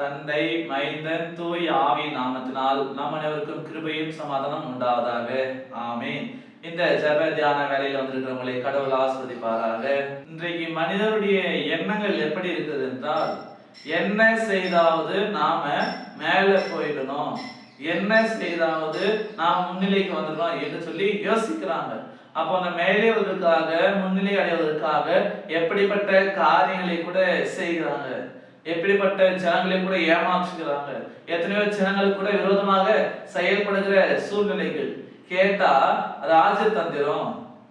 தந்தை மைந்தன் தூய் ஆவி நாள் நம் அனைவருக்கும் கிருபையும் சமாதானம் உண்டாவதாக. ஆமென். இந்த ஜப தியான வேலையில வந்திருக்கிறவங்களை கடவுள் ஆஸ்வதிப்பாராக இன்றைக்கு மனிதருடைய எண்ணங்கள் எப்படி இருக்குது என்றால் என்ன செய்தாவது நாம மேல போயிடணும். என்ன செய்தாவது நாம் முன்னிலைக்கு வந்துடணும் என்று சொல்லி யோசிக்கிறாங்க. அப்போ அந்த மேலேவதற்காக முன்னிலை அடைவதற்காக எப்படிப்பட்ட காரியங்களை கூட செய்கிறாங்க. எப்படிப்பட்ட ஜனங்களை கூட ஏமாற்றுகிறாங்க? எத்தனையோ ஜனங்கள் கூட விரோதமாக செயல்படுகிற சூழ்நிலைகள். கேட்டா அது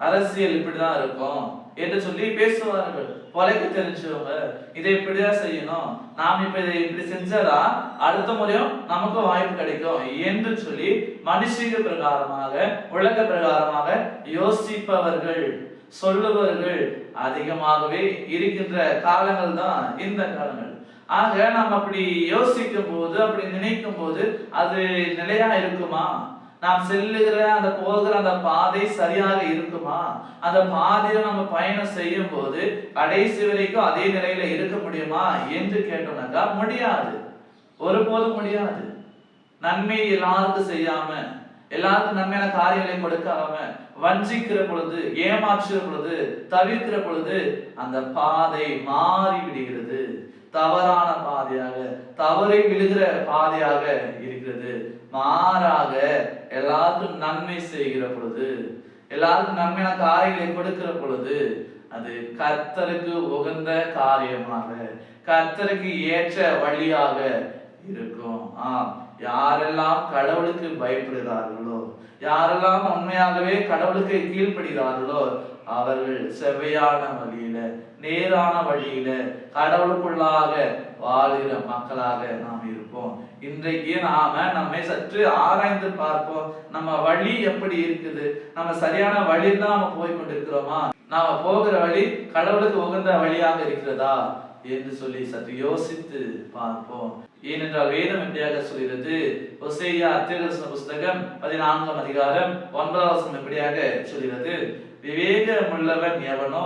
அரசியல் இப்படிதான் இருக்கும் என்று சொல்லி பேசுவார்கள். பொழைக்க தெரிஞ்சவங்க இதை இப்படிதான் செய்யணும். நாம் இப்ப இதை இப்படி செஞ்சதா அடுத்த முறையும் நமக்கு வாய்ப்பு கிடைக்கும் என்று சொல்லி மனுஷிக பிரகாரமாக உலக பிரகாரமாக யோசிப்பவர்கள் சொல்லுபவர்கள் அதிகமாகவே இருக்கின்ற காலங்கள் தான் இந்த காலங்கள். ஆக நாம் அப்படி யோசிக்கும் போது அப்படி நினைக்கும் போது அது நிலையா இருக்குமா? நாம் செல்லுகிற அந்த போகிற அந்த பாதை சரியாக இருக்குமா? அந்த பாதையில நம்ம பயணம் செய்யும் போது கடைசி வரைக்கும் அதே நிலையில இருக்க முடியுமா என்று கேட்டோம்னாக்கா முடியாது. ஒருபோதும் முடியாது. நன்மை எல்லாருக்கும் செய்யாம எல்லாருக்கும் நன்மையான காரியங்களை கொடுக்காம வஞ்சிக்கிற பொழுது ஏமாற்றுகிற பொழுது தவிர்க்கிற பொழுது அந்த பாதை மாறி விடுகிறது தவறான பாதையாக தவறை விழுகிற பாதையாக இருக்கிறது. மாறாக எல்லாருக்கும் நன்மை செய்கிற பொழுது எல்லாருக்கும் நன்மையான காரியங்களை கொடுக்கிற பொழுது அது கர்த்தருக்கு உகந்த காரியமாக கர்த்தருக்கு ஏற்ற வழியாக இருக்கும். ஆம். யாரெல்லாம் கடவுளுக்கு பயப்படுகிறார்களோ யாரெல்லாம் உண்மையாகவே கடவுளுக்கு கீழ்ப்படுகிறார்களோ அவர்கள் செவ்வையான வழியில நேரான வழியில கடவுளுக்குள்ளாக வாழ்கிற மக்களாக நாம் இருப்போம். இன்றைக்கு நாம நம்மை சற்று ஆராய்ந்து பார்ப்போம். நம்ம வழி எப்படி இருக்குது? நம்ம சரியான வழியில் தான் நம்ம போய் கொண்டிருக்கிறோமா? நாம போகிற வழி கடவுளுக்கு உகந்த வழியாக இருக்கிறதா? என்று சொல்லி சற்று யோசித்து பார்ப்போம். ஏனென்றால் வேதம் எப்படியாக சொல்கிறது? ஒசேயா அத்தியதர்சன புஸ்தகம் பதினான்காம் அதிகாரம் ஒன்பதாம் எப்படியாக சொல்கிறது? விவேகமுள்ளவன் எவனோ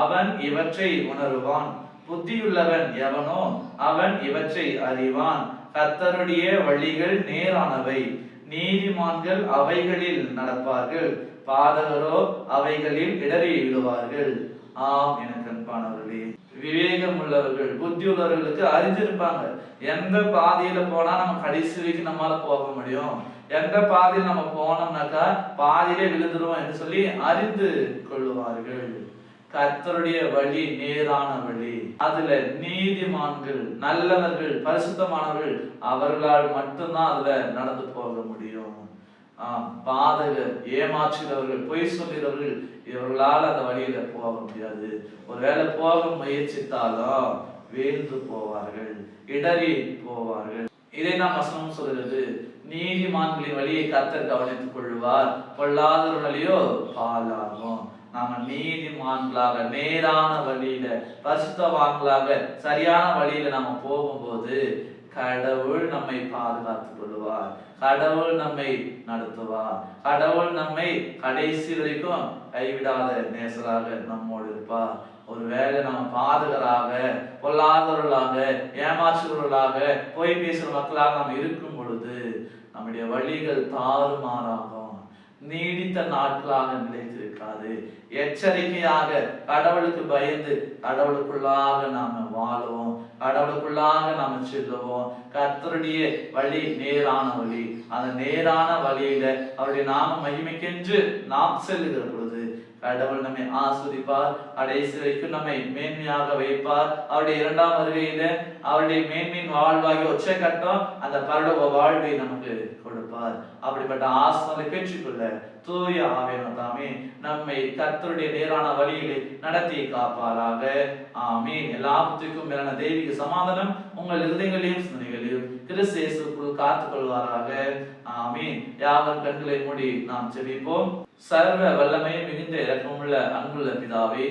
அவன் இவற்றை உணருவான். புத்தியுள்ளவன் எவனோ அவன் இவற்றை அறிவான். கத்தருடைய வழிகள் நேரானவை. நீதிமான்கள் அவைகளில் நடப்பார்கள். பாதகரோ அவைகளில் இடறி விடுவார்கள் ஆம் எனக்கு அன்பானவர்களே. விவேகம் உள்ளவர்கள் புத்தி உள்ளவர்களுக்கு அறிஞ்சிருப்பாங்க எந்த பாதையில போனா நம்ம கடைசி வரைக்கும் நம்மளால போக முடியும்? எந்த பாதையில் நம்ம போனோம்னாக்கா பாதியிலே விழுந்துருவோம் என்று சொல்லி அறிந்து கொள்ளுவார்கள். கர்த்தருடைய வழி நேரான வழி. அதுல நீதிமான்கள் நல்லவர்கள் பரிசுத்தமானவர்கள் அவர்களால் மட்டும்தான் அதுல நடந்து போக முடியும். பாதகர் ஏமாற்றுகிறவர்கள் பொய் சொல்கிறவர்கள் இவர்களால் அந்த வழியில போக முடியாது. ஒருவேளை போக முயற்சித்தாலும் வீழ்ந்து போவார்கள் இடறி போவார்கள். இதை நாம் வசனம் சொல்கிறது நீதிமான்களின் வழியை கர்த்தர் கவனித்துக் கொள்வார். பொல்லாதவர் வழியோ பாலாகும் நாம நீதிமான்களாக நேரான வழியில பரிசுத்தவான்களாக சரியான வழியில நாம போகும்போது கடவுள் நம்மை பாதுகாத்துக் கொள்வார். கடவுள் நம்மை நடத்துவார். கடவுள் நம்மை கடைசி வரைக்கும் கைவிடாத நேசராக நம்மோடு இருப்பார். ஒருவேளை நம்ம பாதகராக பொல்லாதவர்களாக ஏமாற்றுவர்களாக பொய் பேசுகிற மக்களாக நாம் இருக்கும் பொழுது நம்முடைய வழிகள் தாறுமாறாகும் நீடித்த நாட்களாக நிலைத்திருக்காது எச்சரிக்கையாக கடவுளுக்கு பயந்து கடவுளுக்குள்ளாக நாம வாழுவோம். கடவுளுக்குள்ளாக நாம செல்லுவோம். கத்தருடைய வழி நேரான வழி. அந்த நேரான வழியில அவருடைய நாம மகிமைக்கென்று நாம் செல்லுகிற பொழுது கடவுள் நம்மை ஆஸ்வதிப்பார். கடைசி வரைக்கும் நம்மை மேன்மையாக வைப்பார். அவருடைய இரண்டாம் வருகையில அவருடைய மேன்மையின் வாழ்வாகி ஒற்றை கட்டம் அந்த பரலோக வாழ்வை நமக்கு கொடுப்பார் அப்படிப்பட்ட ஆசிரியரை பெற்றுக்கொள்ள தூய ஆவியான தாமே நம்மை கத்தருடைய நேரான வழியிலே நடத்தி காப்பாராக. ஆமே எல்லாத்துக்கும் மேலான தெய்வீக சமாதானம் உங்கள் இருதயங்களையும் சிந்தனைகளையும் கிறிஸ்தேசுக்குள் காத்துக் கொள்வாராக ஆமே யாவர் கண்களை மூடி நாம் செவிப்போம் சர்வ வல்லமை மிகுந்த இரக்கமுள்ள அன்புள்ள பிதாவே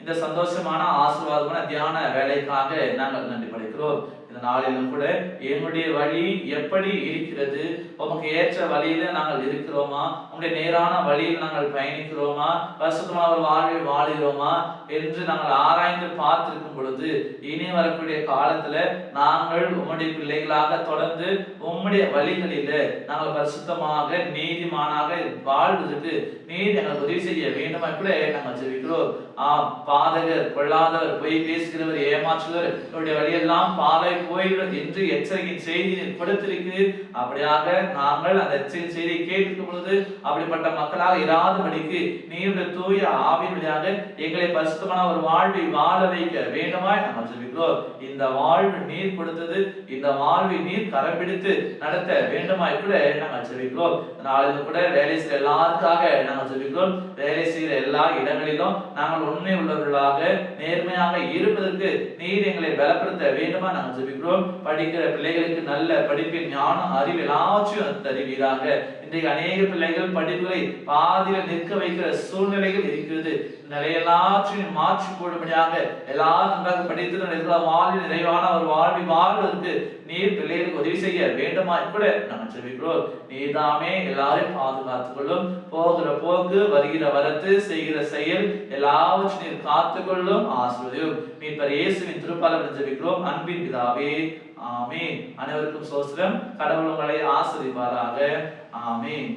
இந்த சந்தோஷமான ஆசீர்வாதமான தியான வேலைக்காக நாங்கள் நன்றி படைக்கிறோம். இந்த நாளிலும் கூட என்னுடைய வழி எப்படி இருக்கிறது? உமக்கு ஏற்ற வழியில நாங்கள் இருக்கிறோமா? உங்களுடைய நேரான வழியில் நாங்கள் பயணிக்கிறோமா? பரிசுத்தமான ஒரு வாழ்வை வாழுகிறோமா? என்று நாங்கள் ஆராய்ந்து பார்த்திருக்கும் பொழுது இனி வரக்கூடிய காலத்துல நாங்கள் உம்முடைய பிள்ளைகளாக தொடர்ந்து உம்முடைய வழிகளில நாங்கள் பரிசுத்தமாக நீதிமானாக வாழ்வதற்கு நீர் எங்களுக்கு உதவி செய்ய வேண்டுமா. கூட நாங்கள் ஜெபிக்கிறோம். ஆ பாதகர் கொள்ளாதவர் பொய் பேசுகிறவர் ஏமாற்றுவர் இவருடைய வழியெல்லாம் பாதை போய்விடும் என்று எச்சரிக்கை செய்தி கொடுத்திருக்கு அப்படியாக நாங்கள் அந்த எச்சரிக்கை செய்தியை கேட்கும் பொழுது அப்படிப்பட்ட மக்களாக இராதபடிக்கு நீருடைய தூய ஆவின் வழியாக எங்களை பரிசுத்தமான ஒரு வாழ்வை வாழ வைக்க வேண்டுமாய் நாங்கள் ஜெபிக்கிறோம் இந்த வாழ்வு நீர் கொடுத்தது இந்த வாழ்வை நீர் கரம் பிடித்து நடத்த வேண்டுமாய் கூட நாங்கள் ஜெபிக்கிறோம் நாளிலும் கூட வேலை செய்ய எல்லாருக்காக நாங்கள் ஜெபிக்கிறோம் வேலை செய்கிற எல்லா இடங்களிலும் நாங்கள் உண்மை உள்ளவர்களாக நேர்மையாக இருப்பதற்கு நீர் எங்களை பலப்படுத்த வேண்டுமா நாங்கள் ஜபிக்கிறோம். படிக்கிற பிள்ளைகளுக்கு நல்ல படிப்பின் ஞானம் அறிவு எல்லாவற்றையும் தருவீராக. இன்றைக்கு அநேக பிள்ளைகள் படிப்புகளை பாதியில் நிற்க வைக்கிற சூழ்நிலைகள் இருக்கிறது. நிலையெல்லாற்றையும் மாற்றி போடும்படியாக எல்லாரும் நன்றாக படித்து வாழ்வில் நிறைவான ஒரு வாழ்வை வாழ்வதற்கு நீர் பிள்ளைகளுக்கு உதவி செய்ய வேண்டுமா கூட நாங்கள் நீ தாமே எல்லாரையும் பாதுகாத்துக் கொள்ளும். போகிற போக்கு வருகிற வரத்து செய்கிற செயல் எல்லாவற்றையும் நீர் காத்துக்கொள்ளும் ஆசிர்வதியும். நீ இயேசுவின் திருப்பாலம் ஜெபிக்கிறோம் அன்பின் பிதாவே ஆமே அனைவருக்கும் சோஸ்திரம் கடவுள் உங்களை ஆசிரிப்பாராக ஆமென்